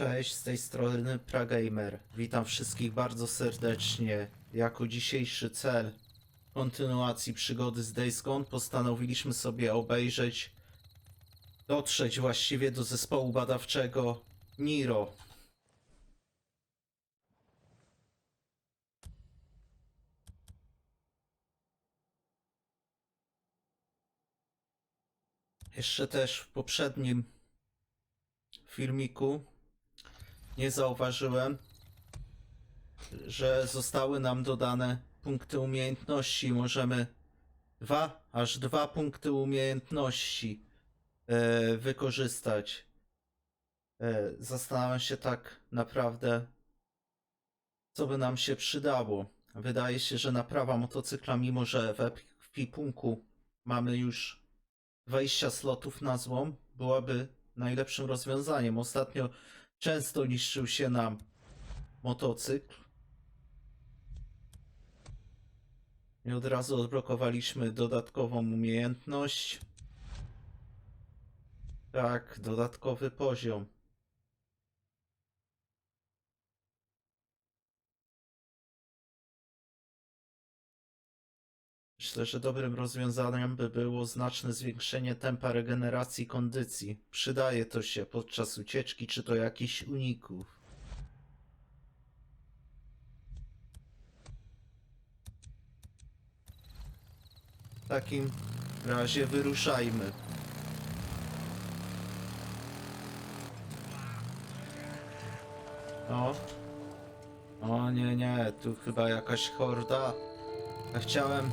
Cześć, z tej strony Pragamer. Witam wszystkich bardzo serdecznie. Jako dzisiejszy cel kontynuacji przygody z Days Gone postanowiliśmy sobie obejrzeć, dotrzeć właściwie do zespołu badawczego Niro. Jeszcze też w poprzednim filmiku nie zauważyłem, że zostały nam dodane punkty umiejętności. Możemy dwa, aż dwa punkty umiejętności e, wykorzystać. E, zastanawiam się tak naprawdę, co by nam się przydało. Wydaje się, że naprawa motocykla, mimo że w ekwipunku mamy już 20 slotów na złom, byłaby najlepszym rozwiązaniem. Ostatnio często niszczył się nam motocykl. I od razu odblokowaliśmy dodatkową umiejętność. Tak, dodatkowy poziom. Myślę, że dobrym rozwiązaniem by było znaczne zwiększenie tempa regeneracji kondycji. Przydaje to się podczas ucieczki czy to jakichś uników. W takim razie wyruszajmy. O. O nie, nie, tu chyba jakaś horda. Chciałem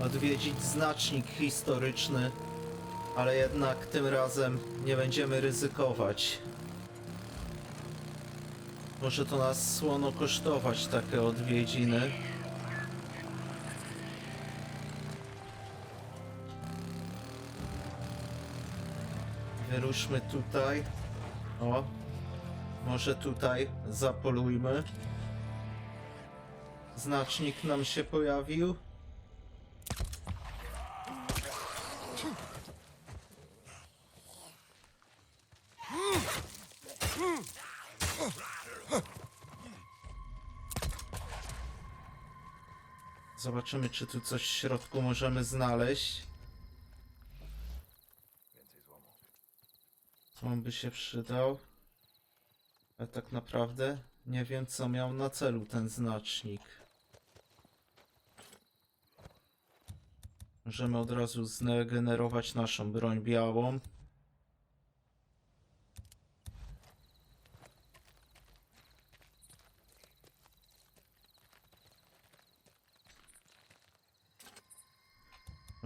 odwiedzić znacznik historyczny, ale jednak tym razem nie będziemy ryzykować. Może to nas słono kosztować takie odwiedziny. Wyruszmy tutaj. O, może tutaj zapolujmy. Znacznik nam się pojawił. Zobaczymy, czy tu coś w środku możemy znaleźć. On by się przydał? Ale tak naprawdę nie wiem, co miał na celu ten znacznik. Możemy od razu zregenerować naszą broń białą.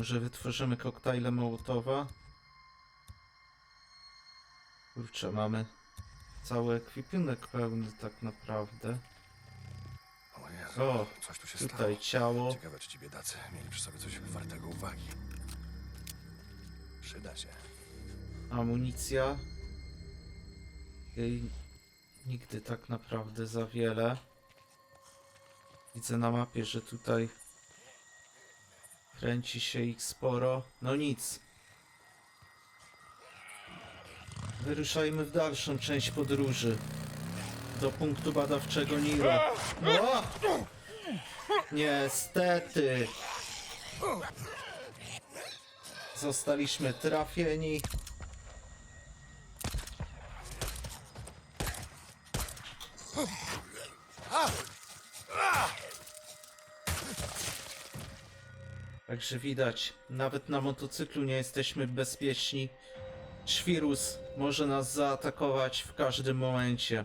Może wytworzymy koktajle Mołotowa? Kurczę, mamy cały ekwipunek pełny tak naprawdę. O coś tu się Tutaj stało. ciało. Ciekawe, czy ci biedacy mieli przy sobie coś wartego uwagi. Przyda się. Amunicja. Jej nigdy tak naprawdę za wiele. Widzę na mapie, że tutaj kręci się ich sporo. No nic. Wyruszajmy w dalszą część podróży. Do punktu badawczego Niro. O! Niestety. Zostaliśmy trafieni. Także widać, nawet na motocyklu nie jesteśmy bezpieczni. Świrus może nas zaatakować w każdym momencie.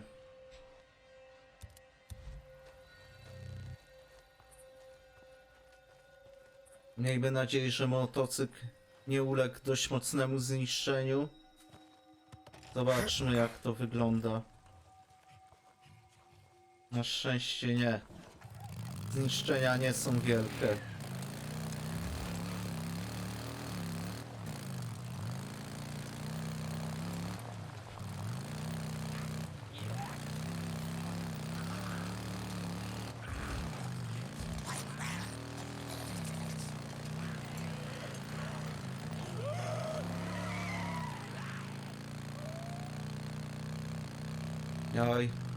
Miejmy nadzieję, że motocykl nie uległ dość mocnemu zniszczeniu. Zobaczmy jak to wygląda. Na szczęście nie. Zniszczenia nie są wielkie.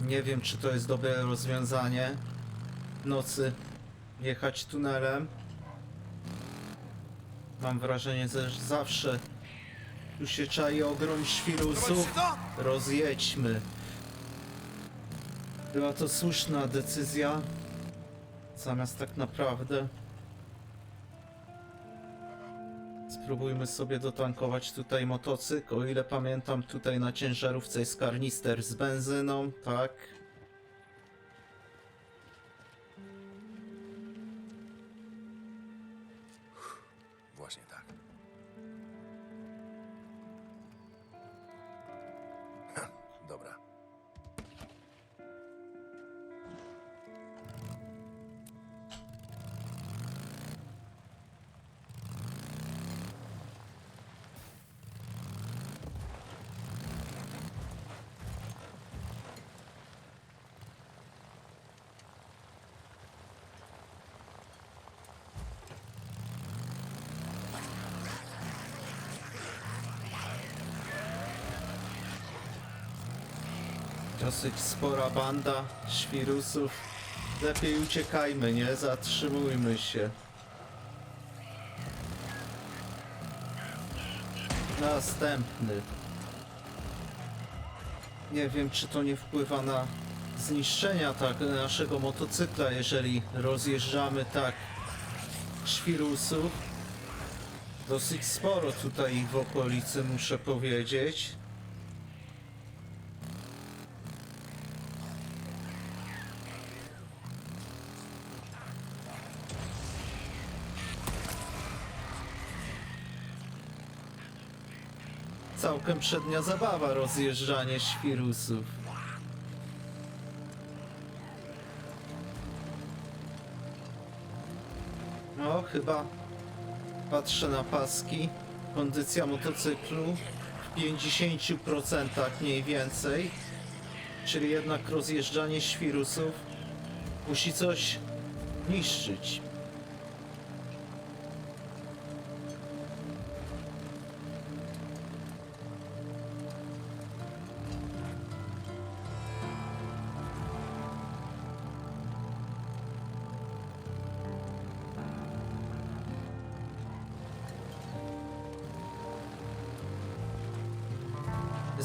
Nie wiem, czy to jest dobre rozwiązanie. W nocy jechać tunelem. Mam wrażenie, że zawsze tu się czai ogrom świrusów. Rozjedźmy. Była to słuszna decyzja. Zamiast tak naprawdę. Spróbujmy sobie dotankować tutaj motocykl. O ile pamiętam, tutaj na ciężarówce jest karnister z benzyną, tak? Dosyć spora banda świrusów. Lepiej uciekajmy, nie? Zatrzymujmy się. Następny. Nie wiem, czy to nie wpływa na zniszczenia tak naszego motocykla, jeżeli rozjeżdżamy tak świrusów. Dosyć sporo tutaj w okolicy, muszę powiedzieć. Całkiem przednia zabawa rozjeżdżanie świrusów. No, chyba patrzę na paski. Kondycja motocyklu w 50% mniej więcej. Czyli jednak rozjeżdżanie świrusów musi coś niszczyć.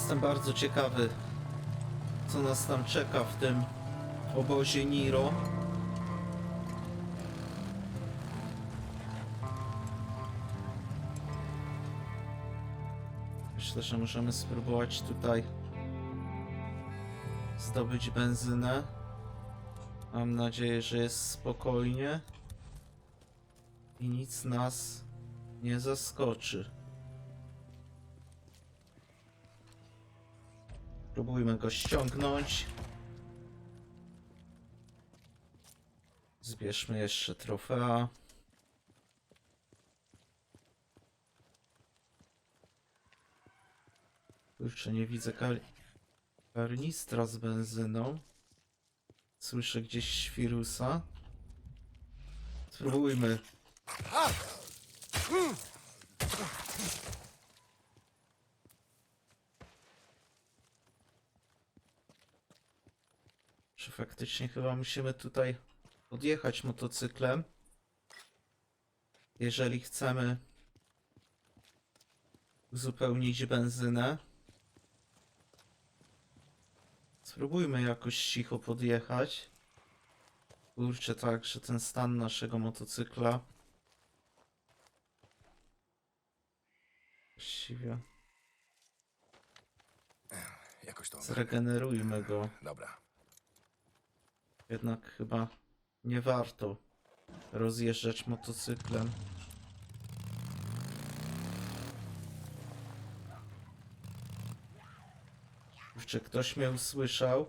Jestem bardzo ciekawy, co nas tam czeka w tym obozie Niro. Myślę, że możemy spróbować tutaj zdobyć benzynę. Mam nadzieję, że jest spokojnie i nic nas nie zaskoczy. Próbujmy go ściągnąć. Zbierzmy jeszcze trofea. Kurczę, nie widzę kar karnistra z benzyną. Słyszę gdzieś świrusa. Spróbujmy. Faktycznie chyba musimy tutaj odjechać motocyklem? Jeżeli chcemy uzupełnić benzynę. Spróbujmy jakoś cicho podjechać. Kurczę, tak, że ten stan naszego motocykla. Właściwie Jakoś to... zregenerujmy go. Dobra. Jednak chyba nie warto rozjeżdżać motocyklem. Kurczę, ktoś mnie usłyszał.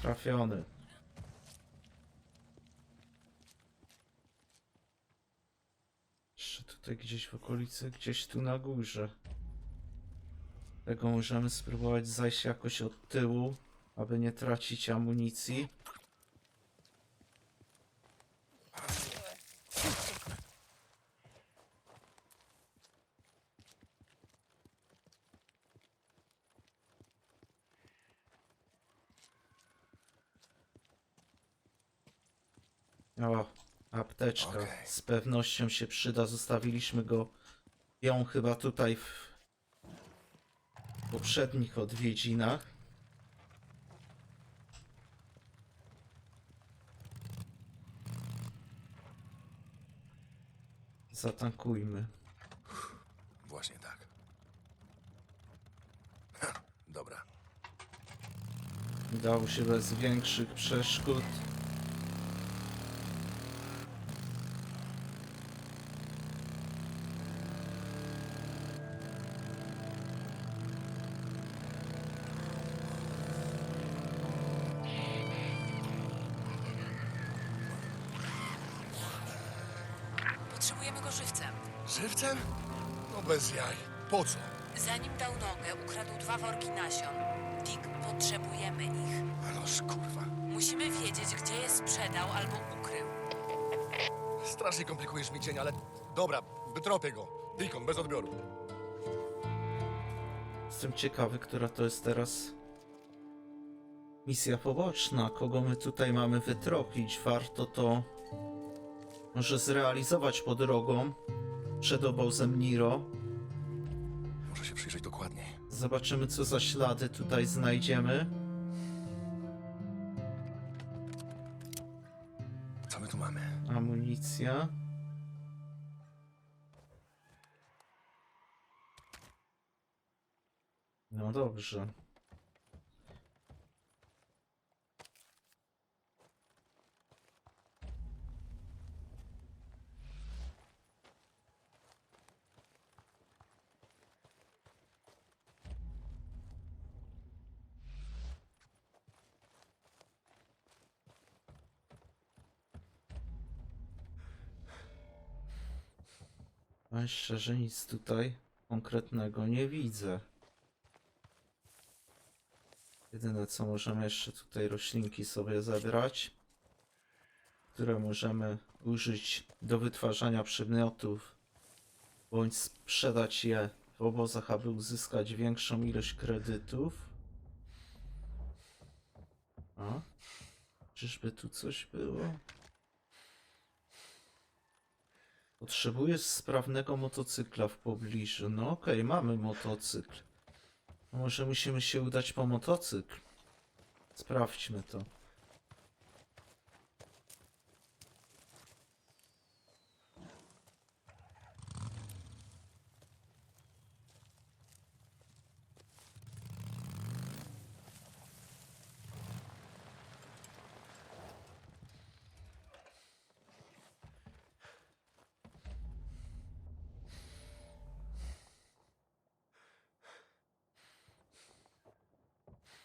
Trafiony. Jeszcze tutaj gdzieś w okolicy, gdzieś tu na górze. Tego możemy spróbować zajść jakoś od tyłu, aby nie tracić amunicji. O, apteczka. Okej. Z pewnością się przyda. Zostawiliśmy go ją chyba tutaj w poprzednich odwiedzinach. Zatankujmy. Właśnie tak. Ha, dobra. Udało się bez większych przeszkód. Żywcem. No bez jaj. Po co? Zanim dał nogę, ukradł dwa worki nasion. Dick, potrzebujemy ich. Noż kurwa. Musimy wiedzieć, gdzie je sprzedał albo ukrył. Strasznie komplikujesz mi dzień, ale dobra, wytropię go. Deacon, bez odbioru. Jestem ciekawy, która to jest teraz misja poboczna. Kogo my tutaj mamy wytropić? Warto to może zrealizować po drogą przed obozem Niro. Muszę się przyjrzeć dokładniej. Zobaczymy, co za ślady tutaj znajdziemy. Co my tu mamy? Amunicja. No dobrze. A szczerze nic tutaj konkretnego nie widzę. Jedyne co możemy jeszcze tutaj roślinki sobie zebrać, które możemy użyć do wytwarzania przedmiotów, bądź sprzedać je w obozach, aby uzyskać większą ilość kredytów. A? Czyżby tu coś było? Potrzebujesz sprawnego motocykla w pobliżu. No okej, mamy motocykl. Może musimy się udać po motocykl. Sprawdźmy to.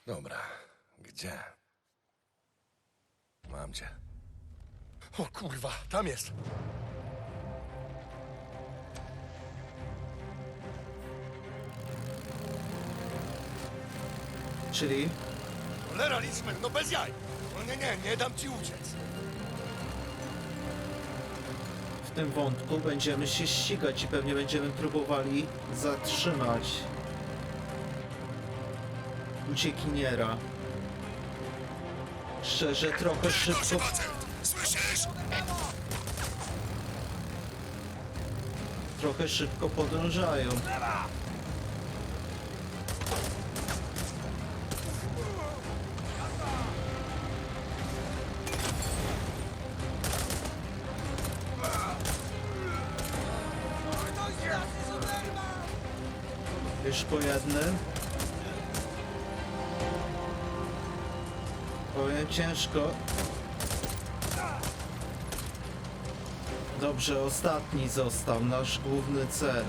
Dobra, gdzie? Mam cię. O kurwa, tam jest. Czyli Cholera, no bez jaj. No nie, nie, nie dam ci uciec. w tym wątku będziemy się ścigać i pewnie będziemy próbowali zatrzymać uciekiniera. Szczerze, trochę szybko trochę szybko podążają. Powiem ciężko. Dobrze, ostatni został nasz główny cel.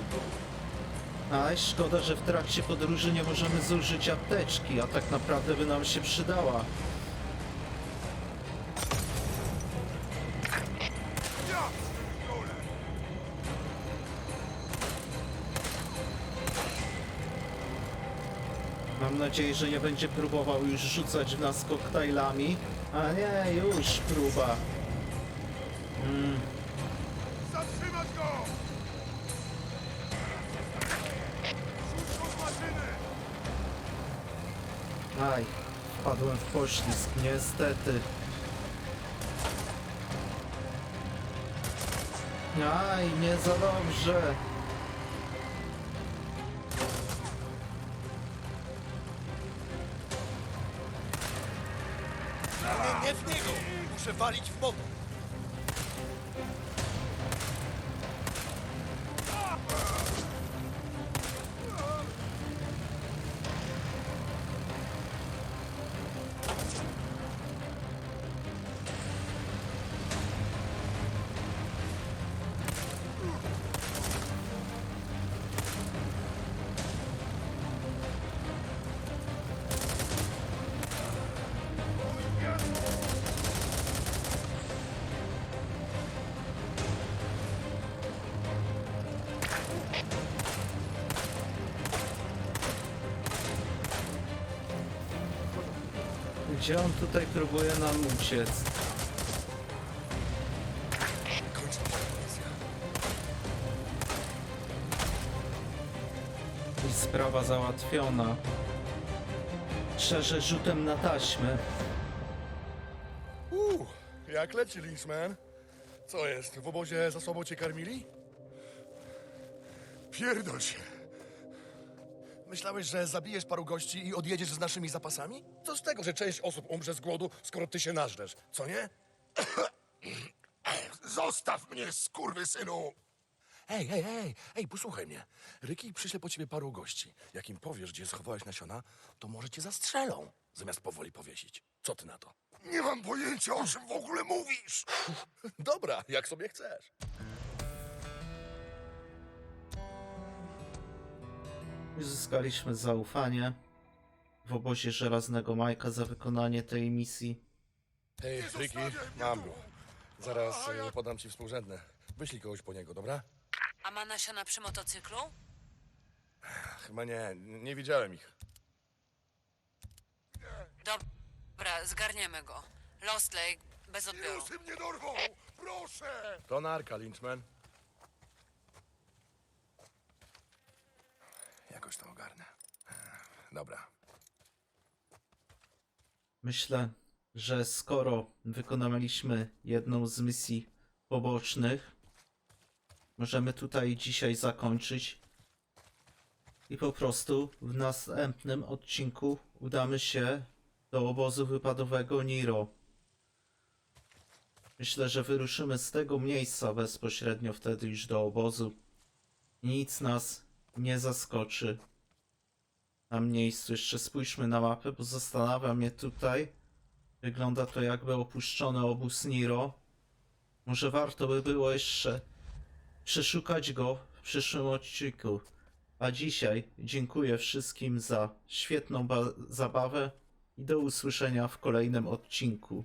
Aj, szkoda, że w trakcie podróży nie możemy zużyć apteczki, a tak naprawdę by nam się przydała. Nadzieję, że nie będzie próbował już rzucać w nas koktajlami. A nie, już próba. Zatrzymać go! Rzuć go z maszyny! Aj, wpadłem w poślizg, niestety. Aj, nie za dobrze. Walić w motor. Gdzie on tutaj próbuje nam uciec? I sprawa załatwiona. Szerzę rzutem na taśmę. Uuu, jak leci, Lynchman? Co jest, w obozie za słabo cię karmili? Pierdol się. Myślałeś, że zabijesz paru gości i odjedziesz z naszymi zapasami? Co z tego, że część osób umrze z głodu, skoro ty się nażresz, co nie? Zostaw mnie, skurwysynu! Hej, hej, hej, hej, posłuchaj mnie. Ryki przyśle po ciebie paru gości. Jak im powiesz, gdzie schowałeś nasiona, to może cię zastrzelą, zamiast powoli powiesić. Co ty na to? Nie mam pojęcia, o czym w ogóle mówisz. Dobra, jak sobie chcesz. Uzyskaliśmy zaufanie w obozie Żelaznego Majka za wykonanie tej misji. Hej, Ryki, mam go. Zaraz e, podam ci współrzędne. Wyślij kogoś po niego, dobra? A ma nasiona przy motocyklu? Chyba nie, nie widziałem ich. Dobra, zgarniemy go. Lost Lake, bez odbioru. mnie dorwą! Proszę! To narka, Lynchman. Jakoś to ogarnę. Dobra. Myślę, że skoro wykonaliśmy jedną z misji pobocznych, możemy tutaj dzisiaj zakończyć i po prostu w następnym odcinku udamy się do obozu wypadowego Niro. Myślę, że wyruszymy z tego miejsca bezpośrednio wtedy już do obozu. Nic nas nie zaskoczy na miejscu. Jeszcze spójrzmy na mapę, bo zastanawia mnie tutaj. Wygląda to jakby opuszczony obóz Niro. Może warto by było jeszcze przeszukać go w przyszłym odcinku. A dzisiaj dziękuję wszystkim za świetną ba- zabawę i do usłyszenia w kolejnym odcinku.